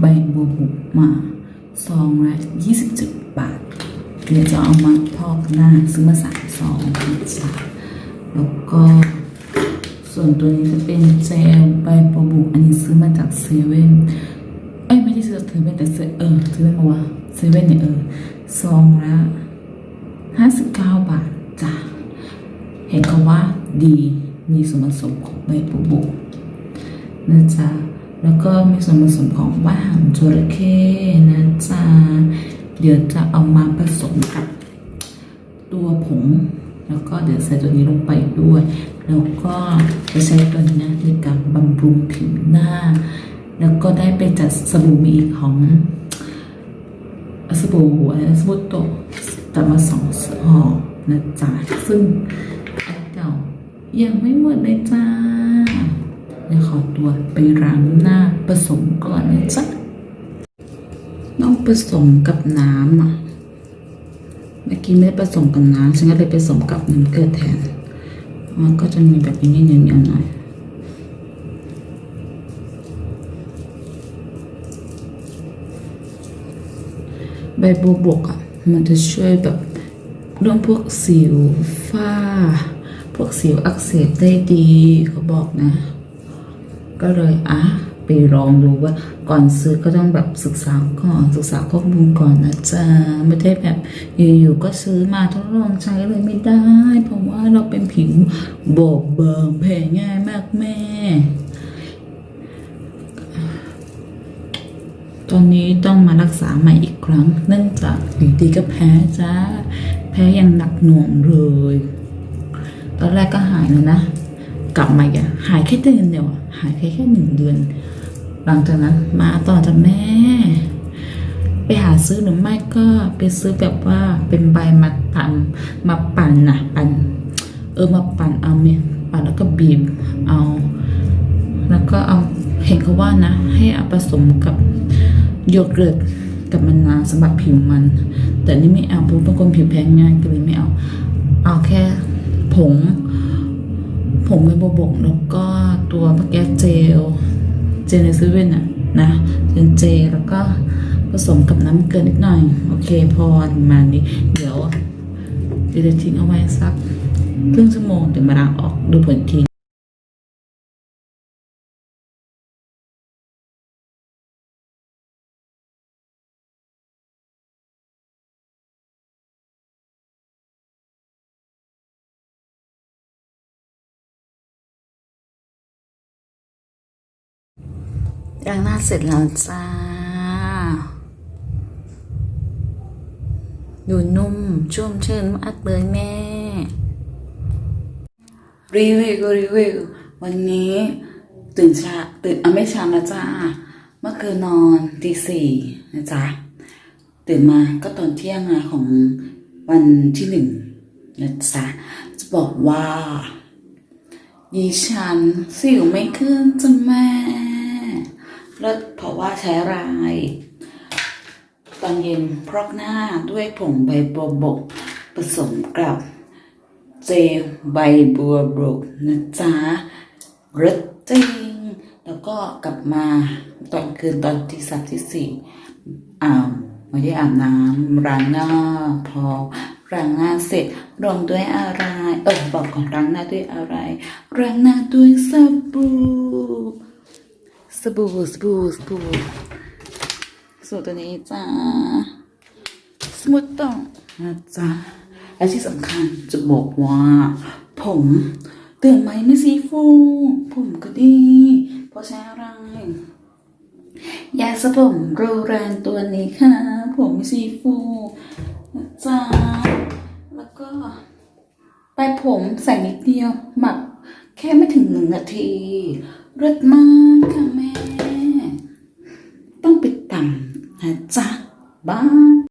ใบบัวบุกมาซองละ27บาท เดี๋ยวจะเอามาพอกหน้าซื้อมาสามซองนะจ๊ะแล้วก็ส่วนตัวนี้จะเป็นเจลใบบัวบุกอันนี้ซื้อมาจากเซเว่นเอ้ยไม่ได้ซื้อจากเซเว่นแต่เซเออซเว่นมาวะเซเว่นเนี่ยเออซองละ59บาทจ้ะเห็นเขาว่าดีมีส่วนผสมของใบบัวบุกนะจ๊ะ แล้วก็มีส่วนผสมของว่าหางจระเข้นะจ๊ะเดี๋ยวจะเอามาผสมกับตัวผง แล้วก็เดี๋ยวใส่ตัวนี้ลงไปด้วย แล้วก็จะใช้ตัวนี้นะในการบำรุงผิวหน้า แล้วก็ได้ไปจัดสบู่มีอีกของสบู่อะไรนสบู่โตะแต่มาสองห่อนะจ๊ะซึ่งอันเก่ายังไม่หมดเลยจ้า เดี๋ยวขอตัวไปล้างหน้าผสมก่อนนะจ๊ะต้องผสมกับน้ำอะเมื่อกี้ไม่ได้ผสมกับน้ำฉันก็เลยผสมกับน้ำเกลือแทน มันก็จะมีแบบนี้เหนียวๆหน่อยใบบัวบกอะมันจะช่วยแบบเรื่องพวกสิวฝ้า พวกสิวอักเสบได้ดีเขาบอกนะ ก็เลยอะไปลองดูว่าก่อนซื้อก็ต้องแบบศึกษาก่อนศึกษาข้อมูลก่อนนะจ๊ะไม่ได้แบบอยู่ๆก็ซื้อมาทดลองใช้เลยไม่ได้ เพราะว่าเราเป็นผิวบอบบางแพ้ง่ายมากแม่ ตอนนี้ต้องมารักษาใหม่อีกครั้ง เนื่องจากอยู่ดีก็แพ้จ้า แพ้อย่างหนักหน่วงเลย ตอนแรกก็หายแล้วนะ กลับมาอีกอะหายแค่เดือนเดียวอะหายแค่แค่หนึ่งเดือน หลังจากนั้นมาต่อจากแม่ ไปหาซื้อหรือไม่ก็ไปซื้อแบบว่าเป็นใบมาทำมาปั่นนะปั่นเออมาปั่นเอาเมปั่นแล้วก็บีบเอา แล้วก็เอาเห็นเขาว่านะ ให้เอาผสมกับโยเกิร์ตกับมะนาวสำหรับผิวมัน แต่นี่ไม่เอาเพราะเป็นคนผิวแพ้ง่ายก็เลยไม่เอา เอาแค่ผง ผมเป็นโบบกแล้วก็ตัวเมื่อกี้เจล เจลในเซเว่นอะนะเป็นเจลแล้วก็ผสมกับน้ำเกลือนิดหน่อย โอเคพอประมาณนี้ เดี๋ยวเดี๋ยวจะทิ้งเอาไว้สักครึ่งชั่วโมงเดี๋ยวมาล้างออกดูผลที ล้างหน้าเสร็จแล้วจ้า ดูนุ่มชุ่มชื่นมากเลยแม่ รีวิวรีวิววันนี้ตื่นเช้าตื่นอะไม่เช้านะจ้า เมื่อคืนนอนตีสี่นะจ๊ะ ตื่นมาก็ตอนเที่ยงนะของวันที่หนึ่งนะจ๊ะ จะบอกว่าดิฉันสิวไม่ขึ้นจ้ะแม่ แล้วเพราะว่าใช้อะไรตอนเย็นพรอกหน้าด้วยผงใบบัวบก ผสมกับเจลใบบัวบกนะจ๊ะรสจริง แล้วก็กลับมาตอนคืนตอนที่สามที่สี่อ่าไม่ได้อาบน้ำล้างหน้าพอล้างหน้าเสร็จรองด้วยอะไรเออบอกก่อนล้างหน้าด้วยอะไรล้างหน้าด้วยสบู่ สบู่สบู่สบู่สูตรตัวนี้จ้าสมูทต้องนะจ๊ะและที่สำคัญจะบอกว่า ผมตื่นไหมไม่ซีฟู ผมก็ดีเพราะใช้อะไรยาสระผมโรแรนตัวนี้ค่ะ ผมซีฟูนะจ๊ะแล้วก็ไปผมใส่นิดเดียวหมักแค่ไม่ถึงหนึ่งนาที รสมากค่ะแม่ ต้องไปต่ำนะจ๊ะบ้า